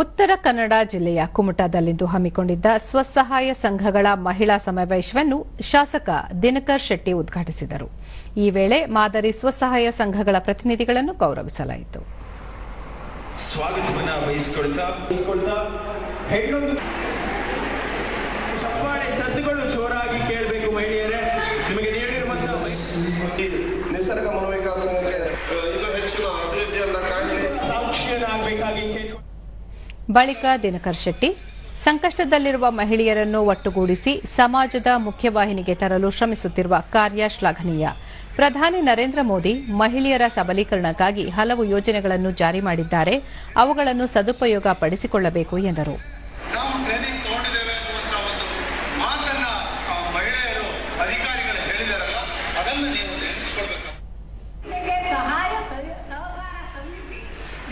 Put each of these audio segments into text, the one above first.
ಉತ್ತರ ಕನ್ನಡ ಜಿಲ್ಲೆಯ ಕುಮಟಾದಲ್ಲಿಂದು ಹಮ್ಮಿಕೊಂಡಿದ್ದ ಸ್ವಸಹಾಯ ಸಂಘಗಳ ಮಹಿಳಾ ಸಮಾವೇಶವನ್ನು ಶಾಸಕ ದಿನಕರ್ ಶೆಟ್ಟಿ ಉದ್ಘಾಟಿಸಿದರು. ಈ ವೇಳೆ ಮಾದರಿ ಸ್ವಸಹಾಯ ಸಂಘಗಳ ಪ್ರತಿನಿಧಿಗಳನ್ನು ಗೌರವಿಸಲಾಯಿತು. ಸ್ವಾಗತವನ್ನು ಬಯಸ್ಕೊಳ್ತಾ ಬಯಸ್ಕೊಳ್ತಾ ಹೆಣ್ಣೊಂದು ಚಪ್ಪಾಳೆ ಸದ್ದುಗಳು ಜೋರಾಗಿ ಬಳಿಕ ದಿನಕರ್ ಶೆಟ್ಟಿ ಸಂಕಷ್ಟದಲ್ಲಿರುವ ಮಹಿಳೆಯರನ್ನು ಒಟ್ಟುಗೂಡಿಸಿ ಸಮಾಜದ ಮುಖ್ಯವಾಹಿನಿಗೆ ತರಲು ಶ್ರಮಿಸುತ್ತಿರುವ ಕಾರ್ಯ ಶ್ಲಾಘನೀಯ. ಪ್ರಧಾನಿ ನರೇಂದ್ರ ಮೋದಿ ಮಹಿಳೆಯರ ಸಬಲೀಕರಣಕ್ಕಾಗಿ ಹಲವು ಯೋಜನೆಗಳನ್ನು ಜಾರಿ ಮಾಡಿದ್ದಾರೆ. ಅವುಗಳನ್ನು ಸದುಪಯೋಗ ಪಡಿಸಿಕೊಳ್ಳಬೇಕು ಎಂದರು.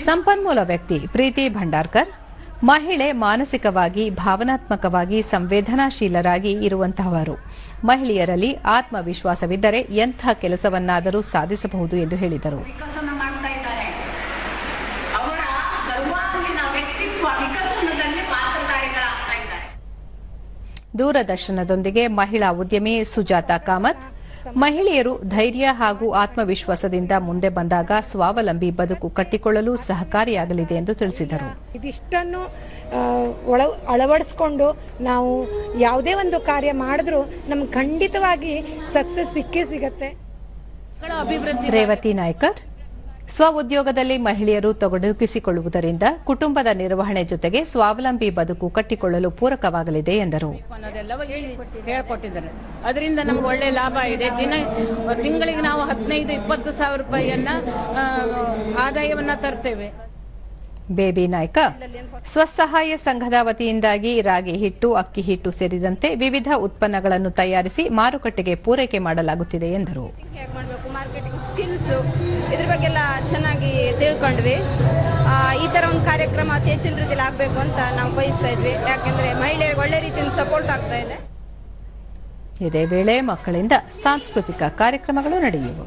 ಸಂಪನ್ಮೂಲ ವ್ಯಕ್ತಿ ಪ್ರೀತಿ ಭಂಡಾರ್ಕರ್ ಮಹಿಳೆ ಮಾನಸಿಕವಾಗಿ ಭಾವನಾತ್ಮಕವಾಗಿ ಸಂವೇದನಾಶೀಲರಾಗಿ ಇರುವಂತಹವರು. ಮಹಿಳೆಯರಲ್ಲಿ ಆತ್ಮವಿಶ್ವಾಸವಿದ್ದರೆ ಎಂಥ ಕೆಲಸವನ್ನಾದರೂ ಸಾಧಿಸಬಹುದು ಎಂದು ಹೇಳಿದರು. ದೂರದರ್ಶನದೊಂದಿಗೆ ಮಹಿಳಾ ಉದ್ಯಮಿ ಸುಜಾತ ಕಾಮತ್ ಮಹಿಳೆಯರು ಧೈರ್ಯ ಹಾಗೂ ಆತ್ಮವಿಶ್ವಾಸದಿಂದ ಮುಂದೆ ಬಂದಾಗ ಸ್ವಾವಲಂಬಿ ಬದುಕು ಕಟ್ಟಿಕೊಳ್ಳಲು ಸಹಕಾರಿಯಾಗಲಿದೆ ಎಂದು ತಿಳಿಸಿದರು. ಇದಿಷ್ಟನ್ನು ಅಳವಡಿಸಿಕೊಂಡು ಒಳ ಅಳವಡಿಸ್ಕೊಂಡು ನಾವು ಯಾವುದೇ ಒಂದು ಕಾರ್ಯ ಮಾಡಿದ್ರೂ ನಮ್ಗೆ ಖಂಡಿತವಾಗಿ ಸಕ್ಸಸ್ ಸಿಕ್ಕೇ ಸಿಗತ್ತೆ. ರೇವತಿ ನಾಯ್ಕರ್ ಸ್ವ ಉದ್ಯೋಗದಲ್ಲಿ ಮಹಿಳೆಯರು ತೊಡಗಿಸಿಕೊಳ್ಳುವುದರಿಂದ ಕುಟುಂಬದ ನಿರ್ವಹಣೆ ಜೊತೆಗೆ ಸ್ವಾವಲಂಬಿ ಬದುಕು ಕಟ್ಟಿಕೊಳ್ಳಲು ಪೂರಕವಾಗಲಿದೆ ಎಂದರು. ಅದರಿಂದ ನಮ್ಗೆ ಒಳ್ಳೆ ಲಾಭ ಇದೆ. ದಿನ ತಿಂಗಳಿಗೆ ನಾವು ಹದಿನೈದು ಇಪ್ಪತ್ತು ಸಾವಿರ ರೂಪಾಯಿಯನ್ನ ಆದಾಯವನ್ನ ತರ್ತೇವೆ. ಬೇಬಿ ನಾಯ್ಕ ಸ್ವಸಹಾಯ ಸಂಘದ ವತಿಯಿಂದಾಗಿ ರಾಗಿ ಹಿಟ್ಟು ಅಕ್ಕಿ ಹಿಟ್ಟು ಸೇರಿದಂತೆ ವಿವಿಧ ಉತ್ಪನ್ನಗಳನ್ನು ತಯಾರಿಸಿ ಮಾರುಕಟ್ಟೆಗೆ ಪೂರೈಕೆ ಮಾಡಲಾಗುತ್ತಿದೆ ಎಂದರು. ಇದ್ರ ಬಗ್ಗೆ ಎಲ್ಲ ಚೆನ್ನಾಗಿ ತಿಳ್ಕೊಂಡ್ವಿ. ಈ ಥರ ಒಂದು ಕಾರ್ಯಕ್ರಮ ಅತಿ ಹೆಚ್ಚಿನ ರೀತಿಯಲ್ಲಿ ಆಗಬೇಕು ಅಂತ ನಾವು ಬಯಸ್ತಾ ಇದ್ವಿ. ಯಾಕೆಂದರೆ ಮಹಿಳೆಯರಿಗೆ ಒಳ್ಳೆ ರೀತಿಯಿಂದ ಸಪೋರ್ಟ್ ಆಗ್ತಾ ಇದೆ. ಇದೇ ವೇಳೆ ಮಕ್ಕಳಿಂದ ಸಾಂಸ್ಕೃತಿಕ ಕಾರ್ಯಕ್ರಮಗಳು ನಡೆಯುವು.